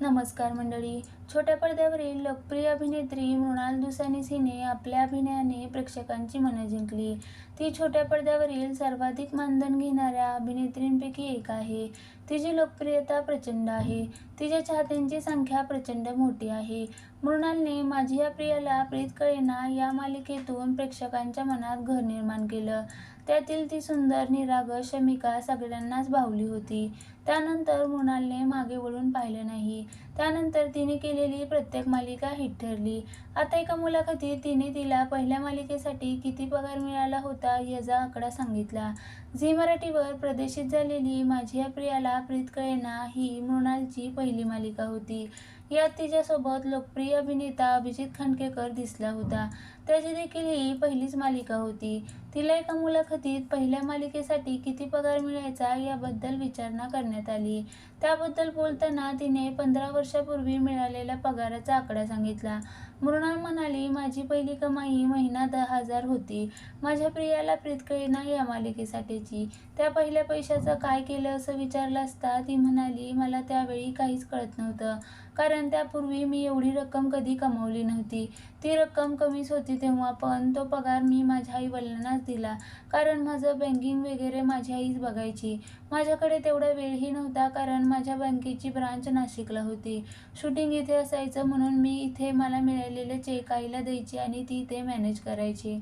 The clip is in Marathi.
नमस्कार मंडळी. छोट्या पडद्यावरील लोकप्रिय अभिनेत्री मृणाल दुसानीस हिने आपल्या अभिनयाने प्रेक्षकांची मनं जिंकली. ती छोट्या पडद्यावरील सर्वाधिक मानधन घेणाऱ्या अभिनेत्रींपैकी एक आहे. तिची लोकप्रियता प्रचंड आहे. तिच्या चाहत्यांची संख्या प्रचंड मोठी आहे. मृणालने माझी या प्रियाला प्रीत कळेना या मालिकेतून प्रेक्षकांच्या मनात घर निर्माण केलं. त्यातील ती सुंदर निरागस शमिका सगळ्यांनाच भावली होती. त्यानंतर मृणालने मागे वळून पाहिलं नाही. त्यानंतर तिने केलेली प्रत्येक मालिका हिट ठरली. आता एका मुलाखतीत तिने तिला पहिल्या मालिकेसाठी किती पगार मिळाला होता याचा आकडा सांगितला. झी मराठीवर प्रदर्शित झालेली माझी या प्रियाला प्रीत कळेना ही मृणालची पहिली मालिका होती. यात तिच्यासोबत लोकप्रिय अभिनेता अभिजित खांडकेकर दिसला होता. त्याची देखील ही पहिलीच मालिका होती. तिला एका मुलाखतीत पहिल्या मालिकेसाठी किती पगार मिळायचा याबद्दल विचारणा करण्यात आली. त्याबद्दल बोलताना तिने पंधरा वर्षापूर्वी मिळालेल्या पगाराचा आकडा सांगितला. मृणाल म्हणाली माझी पहिली कमाई महिना दहा हजार होती. माझ्या प्रियाला प्रीत कळेना या मालिकेसाठीची. त्या पहिल्या पैशाचं काय केलं असं विचारलं असता ती म्हणाली मला त्यावेळी काहीच कळत नव्हतं. कारण त्यापूर्वी मी एवढी रक्कम कधी कमावली नव्हती. ती रक्कम कमीच होती तेव्हा पण तो पगार मी माझ्या आई वडिलांनाच दिला. कारण माझं बँकिंग वगैरे माझी आईच बघायची. माझ्याकडे तेवढा वेळही नव्हता कारण माझ्या बँकेची ब्रांच नाशिकला होती. शूटिंग इथे असायचं म्हणून मी इथे मला मिळालेले चेक आईला द्यायची आणि ती ते मॅनेज करायची.